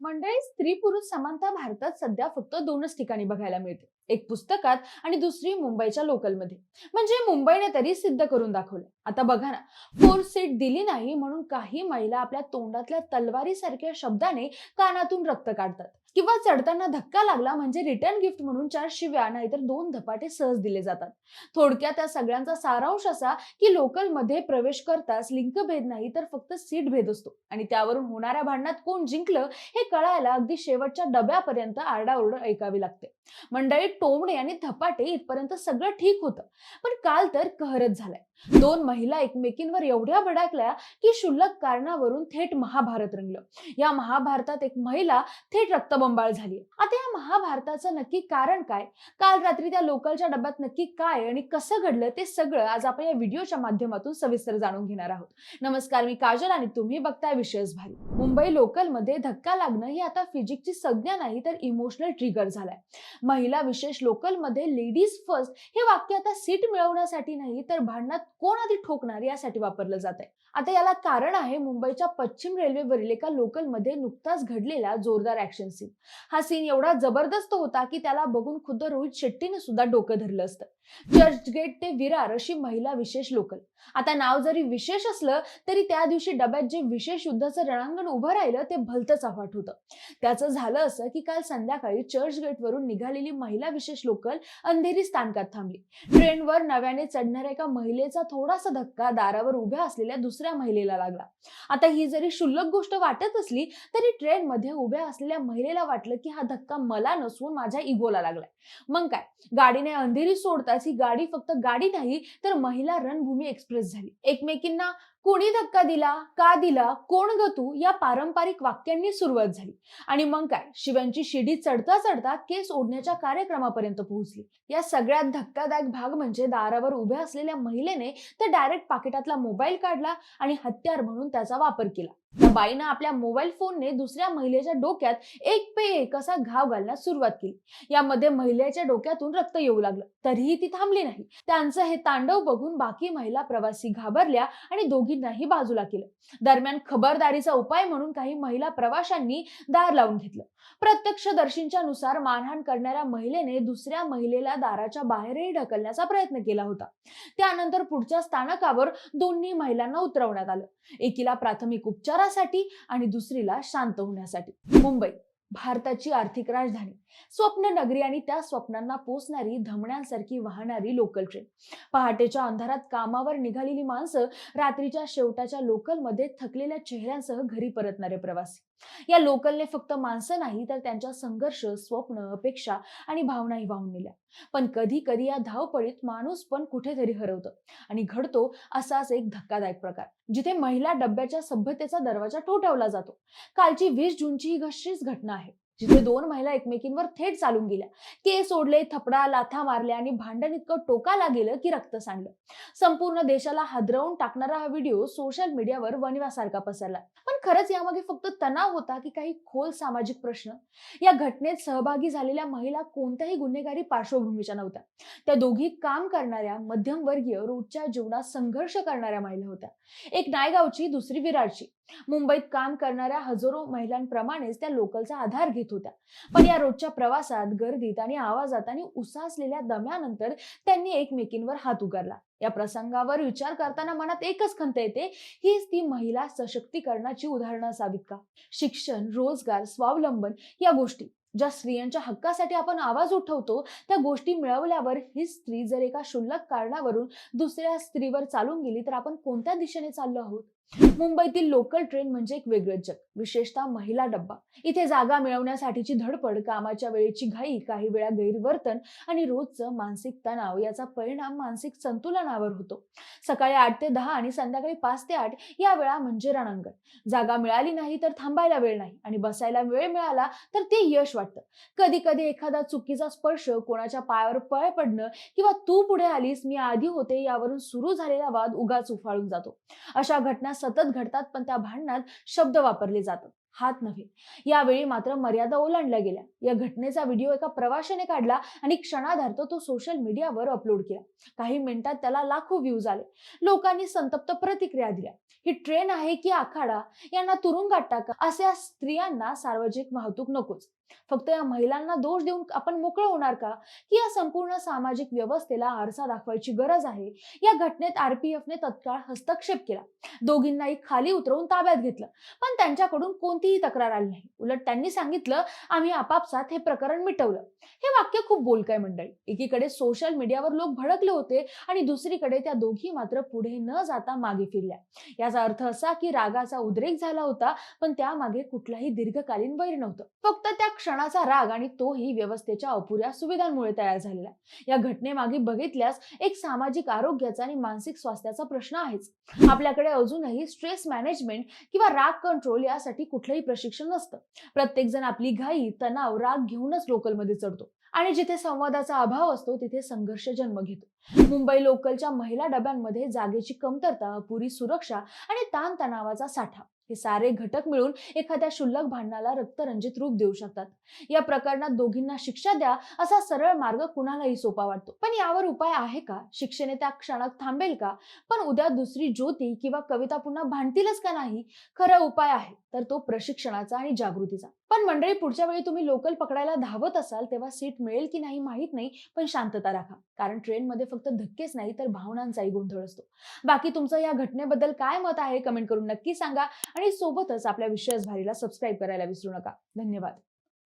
मंडळी स्त्री पुरुष समानता भारतात सध्या फक्त दोनच ठिकाणी बघायला मिळते. एक पुस्तकात आणि दुसरी मुंबईच्या लोकलमध्ये म्हणजे मुंबईने तरी सिद्ध करून दाखवलं आता बघा ना फोर सीट दिली नाही म्हणून काही महिला आपल्या तोंडातल्या तलवारीसारख्या शब्दाने कानातून रक्त काढतात. किंवा चढताना धक्का लागला म्हणजे रिटर्न गिफ्ट म्हणून चार शिव्या नाहीतर दोन धपाटे सहज दिले जातात. थोडक्यात त्या सगळ्यांचा सारांश असा की लोकलमध्ये प्रवेश करताच लिंगभेद नाही तर फक्त सीट भेद असतो. आणि त्यावरून होणाऱ्या भांडणात कोण जिंकलं हे कळायला अगदी शेवटच्या डब्यापर्यंत आरडाओरड ऐकावी लागते. मंडळी टोमणे आणि धपाटे इथपर्यंत सगळं ठीक होतं. पण काल तर कहरच झालाय. दोन महिला एकमेकींवर एवढ्या भडकल्या की क्षुल्लक कारणावरून थेट महाभारत रंगलं. या महाभारतात एक महिला थेट रक्तबंबाळ झाली आता या महाभारताचं नक्की कारण काय? काल रात्री त्या लोकलच्या डब्यात नक्की काय आणि कसं घडलं ते सगळं आज आपण या व्हिडिओच्या माध्यमातून सविस्तर जाणून घेणार आहोत. नमस्कार मी काजल आणि तुम्ही बघताय विशेष भारी. मुंबई लोकलमध्ये धक्का लागणं ही आता फिजिक्सची संज्ञा नाही तर इमोशनल ट्रिगर झालाय. महिला विशेष लोकलमध्ये लेडीज फर्स्ट हे वाक्य आता सीट मिळवण्यासाठी नाही तर भांडणात कोण आधी ठोकणार यासाठी वापरलं जात आहे आता याला कारण आहे मुंबईच्या पश्चिम रेल्वेवरील एका लोकलमध्ये नुकताच घडलेला जोरदार ऍक्शन सीन हा सीन एवढा जबरदस्त होता की त्याला बघून खुद्द रोहित शेट्टीने सुद्धा डोकं धरलं असतं. चर्चगेट ते विरार अशी महिला विशेष लोकल आता नाव जरी विशेष असलं तरी त्या दिवशी डब्यात जे विशेष युद्धाचं रणांगण उभं राहिलं ते भलतंच अफाट होतं. त्याचं झालं असं की काल संध्याकाळी चर्चगेटवरून निघालेली महिला विशेष लोकल अंधेरी स्थानकात थांबली. ट्रेनवर नव्याने चढणाऱ्या एका महिलेचा थोडासा धक्का दारावर उभ्या असलेल्या दुसऱ्या महिलेला लागला. आता ही जरी क्षुल्लक गोष्ट वाटत असली तरी ट्रेनमध्ये उभ्या असलेल्या महिलेला वाटलं की हा धक्का मला नसून माझ्या इगोला लागलाय. मग काय? गाडीने अंधेरी सोडताच ही गाडी फक्त गाडी नाही तर महिला रणभूमी एक्सप्रेस एक्सप्रेस झाली. एकमेकींना कोणी धक्का दिला का दिला कोण ग तू या पारंपरिक वाक्यांनी सुरुवात झाली. आणि मग काय शिवांची शिडी चढता चढता केस ओढण्याच्या कार्यक्रमापर्यंत पोहोचली. या सगळ्यात धक्कादायक भाग म्हणजे दारावर उभ्या असलेल्या महिलेने तर डायरेक्ट पाकिटातला मोबाईल काढला आणि हत्यार म्हणून त्याचा वापर केला. त्या बाईनं आपल्या मोबाईल फोनने दुसऱ्या महिलेच्या डोक्यात एक पे एक असा घाव घालण्यास सुरुवात केली. यामध्ये महिलेच्या डोक्यातून रक्त येऊ लागलं. तरीही ती थांबली नाही. त्यांचं हे तांडव बघून बाकी महिला प्रवासी घाबरल्या आणि दोघी दोघींनाही बाजूला केलं. दरम्यान खबरदारीचा उपाय म्हणून काही महिला प्रवाशांनी दार लावून घेतलं. प्रत्यक्षदर्शींच्या नुसार मारहाण करणाऱ्या महिलेने दुसऱ्या महिलेला दाराच्या बाहेरही ढकलण्याचा प्रयत्न केला होता. त्यानंतर पुढच्या स्थानकावर दोन्ही महिलांना उतरवण्यात आलं. एकीला प्राथमिक उपचारासाठी आणि दुसरीला शांत होण्यासाठी. मुंबई भारताची आर्थिक राजधानी. स्वप्न नगरी आणि त्या स्वप्नांना पोचणारी धमण्यांसारखी वाहणारी लोकल ट्रेन पहाटेच्या अंधारात कामावर निघालेली माणसं रात्रीच्या शेवटाच्या लोकलमध्ये थकलेल्या चेहऱ्यांसह घरी परतणारे प्रवासी. या लोकलने फक्त माणसं नाही तर त्यांच्या संघर्ष स्वप्न अपेक्षा आणि भावनाही वाहून नेल्या. पण कधी कधी या धावपळीत माणूस पण कुठेतरी हरवतं आणि घडतो असाच एक धक्कादायक प्रकार जिथे महिला डब्याच्या सभ्यतेचा दरवाजा ठोठावला जातो. कालची वीस जूनची ही घशीच घटना आहे. जिथे दोन महिला एकमेकींवर थेट चालून गेल्या. केस ओढले थपडा लाथा मारल्या आणि भांडण इतकं टोकाला गेलं की रक्त सांडलं. संपूर्ण देशाला हादरवून टाकणारा हा व्हिडिओ सोशल मीडियावर वणव्यासारखा पसरला. पण खरंच यामागे फक्त तणाव होता की काही खोल सामाजिक प्रश्न? या घटनेत सहभागी झालेल्या महिला कोणत्याही गुन्हेगारी पार्श्वभूमीच्या नव्हत्या. त्या दोघी काम करणाऱ्या मध्यमवर्गीय रोजच्या जीवनात संघर्ष करणाऱ्या महिला होत्या. एक नायगावची दुसरी विरारची मुंबईत काम करणाऱ्या हजारो महिलांप्रमाणेच त्या लोकलचा आधार घेत होत्या. पण या रोजच्या प्रवासात गर्दीत आणि आवाजात आणि उसासलेल्या दम्यानंतर त्यांनी एकमेकींवर हात उगारला. या प्रसंगावर विचार करताना मनात एकच खंत येते हीच ती महिला सशक्तीकरणाची उदाहरणं असावीत का? शिक्षण रोजगार स्वावलंबन या गोष्टी. ज्या स्त्रियांच्या हक्कासाठी आपण आवाज उठवतो त्या गोष्टी मिळवल्यावर ही स्त्री जर एका क्षुल्लक कारणावरून दुसऱ्या स्त्रीवर चालून गेली तर आपण कोणत्या दिशेने चाललो आहोत? मुंबईतील लोकल ट्रेन म्हणजे एक वेगळंच जग विशेषतः महिला डब्बा. इथे जागा मिळवण्यासाठीची धडपड कामाच्या वेळेची घाई काही वेळा गैरवर्तन आणि रोजचं मानसिक तणाव याचा परिणाम मानसिक संतुलनावर होतो. सकाळी आठ ते दहा आणि संध्याकाळी पाच ते आठ या वेळा म्हणजे रणांगण. जागा मिळाली नाही तर थांबायला वेळ नाही आणि बसायला वेळ मिळाला तर ते यश वाटतं. कधी कधी एखादा चुकीचा स्पर्श कोणाच्या पायावर पळ पडणं किंवा तू पुढे आलीस मी आधी होते यावरून सुरू झालेला वाद उगाच उफाळून जातो. अशा घटना सतत घडतात पण त्या भांडणात शब्द वापरले जातात. हात नव्हे. यावेळी मात्र मर्यादा ओलांडल्या गेल्या. या घटनेचा व्हिडिओ एका प्रवाशाने काढला आणि क्षणाधार्थ तो सोशल मीडियावर अपलोड केला. काही मिनिटात त्याला लाखो व्ह्यूज आले. लोकांनी संतप्त प्रतिक्रिया दिल्या. ही ट्रेन आहे की आखाडा? यांना तुरुंगात टाका. अशा स्त्रियांना सार्वजनिक वाहतूक नकोच. फक्त या महिलांना दोष देऊन आपण मोकळं होणार का? की या संपूर्ण सामाजिक व्यवस्थेला आरसा दाखवायची गरज आहे. या घटनेत आरपीएफने तत्काळ हस्तक्षेप केला. दोघींनाही खाली उतरवून ताब्यात घेतलं. पण त्यांच्याकडून कोणतीही तक्रार आली नाही. उलट त्यांनी सांगितलं आम्ही आपापसात हे प्रकरण मिटवलं. हे वाक्य खूप बोलकाय मंडळी. एकीकडे सोशल मीडियावर लोक भडकले होते आणि दुसरीकडे त्या दोघी मात्र पुढे न जाता मागे फिरल्या. याचा अर्थ असा की रागाचा उद्रेक झाला होता पण त्यामागे कुठलाही दीर्घकालीन वैर नव्हतं. फक्त त्या क्षणाचा राग आणि तोही व्यवस्थेच्या अपुऱ्या सुविधांमुळे तयार झालेला या घटनेमागे बघितल्यास एक सामाजिक आरोग्याचा आणि मानसिक स्वास्थ्याचा प्रश्न आहेच. आपल्याकडे अजूनही स्ट्रेस मॅनेजमेंट किंवा राग कंट्रोल यासाठी कुठलंही प्रशिक्षण नसतं. प्रत्येक जण आपली घाई तणाव राग घेऊनच लोकलमध्ये चढतो आणि जिथे संवादाचा अभाव असतो तिथे संघर्ष जन्म घेतो. मुंबई लोकलच्या महिला डब्यांमध्ये जागेची कमतरता पुरी सुरक्षा आणि ताणतणावाचा साठा. हे सारे घटक मिळून एखाद्या शुल्लक भांडणाला रक्तरंजित रूप देऊ शकतात. या प्रकरणात दोघींना शिक्षा द्या असा सरळ मार्ग कुणालाही सोपा वाटतो. पण यावर उपाय आहे का? शिक्षेने त्या क्षणात थांबेल का? पण उद्या दुसरी ज्योती किंवा कविता पुन्हा भांडतीलच का नाही? खरा उपाय आहे तर तो प्रशिक्षणाचा आणि जागृतीचा. पण मंडळी पुढच्या वेळी तुम्ही लोकल पकडायला धावत असाल तेव्हा सीट मिळेल की नाही माहीत नाही पण शांतता राखा. कारण ट्रेनमध्ये फक्त धक्केच नाही तर भावनांचाही गोंधळ असतो. बाकी तुमचं या घटनेबद्दल काय मत आहे कमेंट करून नक्की सांगा. आणि सोबतच आपल्या विश्वास भारीला सबस्क्राईब करायला विसरू नका. धन्यवाद.